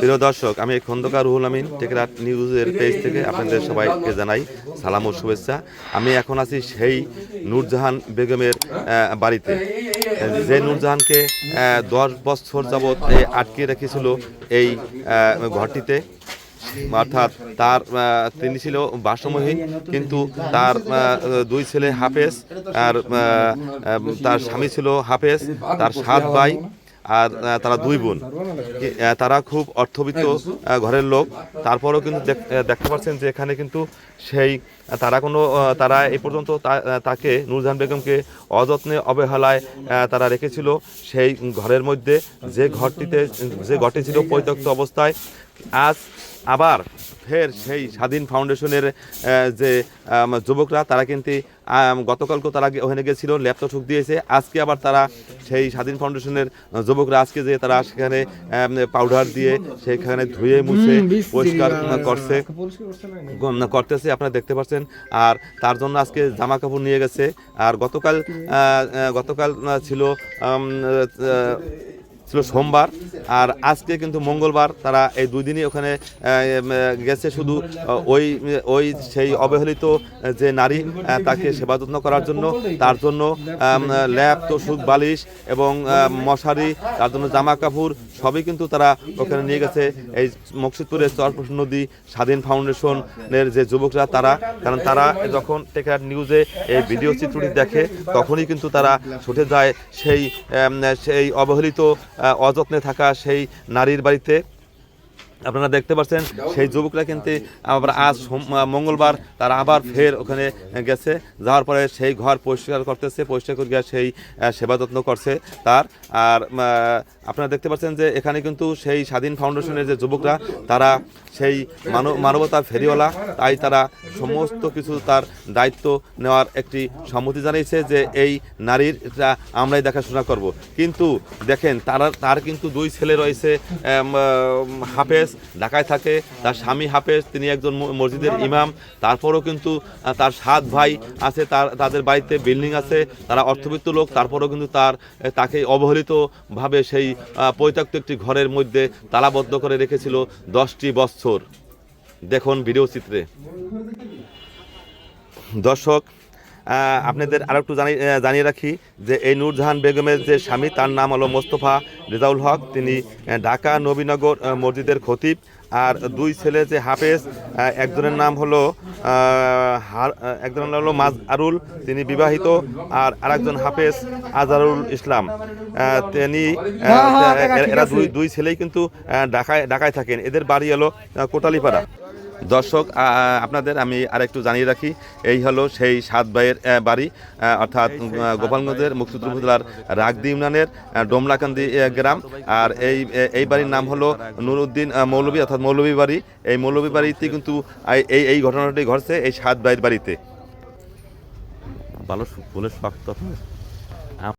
প্রিয় দর্শক, আমি খন্দকার রুহুল আমিন, টেকরাট নিউজের পেজ থেকে আপনাদের সবাইকে জানাই সালাম ও শুভেচ্ছা। আমি এখন আছি সেই নূরজাহান বেগমের বাড়িতে। যে নূরজাহানকে দশ বছর যাবৎ আটকে রেখেছিল এই ঘরটিতে, অর্থাৎ তার তিনি ছিল বাসমহীন, কিন্তু তার দুই ছেলে হাফেজ, আর তার স্বামী ছিল হাফেজ, তার সাত ভাই আর তারা দুই বোন। তারা খুব অর্থবিত্ত ঘরের লোক। তারপরেও কিন্তু দেখ- দেখতে পাচ্ছেন যে এখানে কিন্তু সেই তারা কোনো তারা এ পর্যন্ত তাকে নুরজাহান বেগমকে অযত্নে অবহেলায় তারা রেখেছিল। সেই ঘরের মধ্যে যে ঘরটিতে, যে ঘরটি ছিল পরিত্যক্ত অবস্থায় আজ আবার ফের সেই স্বাধীন ফাউন্ডেশনের যে যুবকরা তারা কিন্তু গতকালকে তারা ওখানে গেছিল ল্যাপটপ ঠুক দিয়েছে আজকে আবার তারা সেই স্বাধীন ফাউন্ডেশনের যুবকরা আজকে যে তারা সেখানে পাউডার দিয়ে সেখানে ধুয়ে মুছে পরিষ্কার করছে। করতেছে আপনারা দেখতে পাচ্ছেন। আর তার জন্য আজকে জামা কাপড় নিয়ে গেছে। আর গতকাল গতকাল ছিল ছিল সোমবার, আর আজকে কিন্তু মঙ্গলবার তারা এই দুই দিনই ওখানে গেছে শুধু ওই ওই সেই অবহেলিত যে নারী তাকে সেবা যত্ন করার জন্য, তার জন্য ল্যাপ তোষুক বালিশ এবং মশারি, তার জন্য জামা কাপড় সবই কিন্তু তারা ওখানে নিয়ে গেছে। এই মকসুদপুরের চরপ্রসন্ন নদী স্বাধীন ফাউন্ডেশনের যে যুবকরা তারা, কারণ তারা যখন টেকার নিউজে এই ভিডিও চিত্রটি দেখে, তখনই কিন্তু তারা ছুটে যায় সেই সেই অবহেলিত অযত্নে থাকা সেই নারীর বাড়িতে আপনারা দেখতে পাচ্ছেন, সেই যুবকরা কিন্তু আবার আজ মঙ্গলবার তারা আবার ফের ওখানে গেছে। যাওয়ার পরে সেই ঘর পরিষ্কার করতেছে, পরিষ্কার করে সেই সেবা যত্ন করছে তার। আর আপনারা দেখতে পাচ্ছেন যে এখানে কিন্তু সেই স্বাধীন ফাউন্ডেশনের যে যুবকরা, তারা সেই মানব মানবতার ফেরিওয়ালা, তাই তারা সমস্ত কিছু তার দায়িত্ব নেওয়ার একটি সম্মতি জানিয়েছে যে এই নারীরটা আমরাই দেখাশোনা করব। কিন্তু দেখেন, তারা, তার কিন্তু দুই ছেলে রয়েছে হাফেজ ঢাকায় থাকে, তার স্বামী হাফেজ, তিনি একজন মসজিদের ইমাম। তারপরও কিন্তু তার সাত ভাই আছে, তার, তাদের বাড়িতে বিল্ডিং আছে, তারা অর্থবিত্ত লোক। তারপরও কিন্তু তার তাকে অবহেলিতভাবে সেই পরিত্যক্ত একটি ঘরের মধ্যে তালাবদ্ধ করে রেখেছিল দশটি বছর। দেখুন ভিডিও চিত্রে। দর্শক আপনাদের আরও একটু জানিয়ে জানিয়ে রাখি যে এই নূরজাহান বেগমের যে স্বামী তার নাম হলো মোস্তফা রেজাউল হক। তিনি ঢাকা নবীনগর মসজিদের খতিব। আর দুই ছেলে যে হাফেজ একজনের নাম হলো হার- একজনের নাম হলো মাজ আরুল তিনি বিবাহিত। আর আরেকজন হাফেজ আজারুল ইসলাম। তিনি আহ, এরা- এরা দুই দুই ছেলেই কিন্তু ঢাকায় ঢাকায় থাকেন। এদের বাড়ি হলো কোটালীপাড়া। দর্শক আপনাদের আমি আরেকটু জানিয়ে রাখি এই হলো সেই সাত ভাইয়ের বাড়ি অর্থাৎ গোপালগঞ্জের মুক্তিযুদ্ধ উপজেলার রাগদি ইউনিয়নের ডোমলাকান্দি গ্রাম। আর এই এই বাড়ির নাম হলো নুরুদ্দিন আ, মৌলভী অর্থাৎ মৌলভী বাড়ি। এই মৌলভী বাড়িতে কিন্তু এই এই ঘটনাটি ঘটছে এই সাত ভাইয়ের বাড়িতে। ভালো ফুলের শক্ত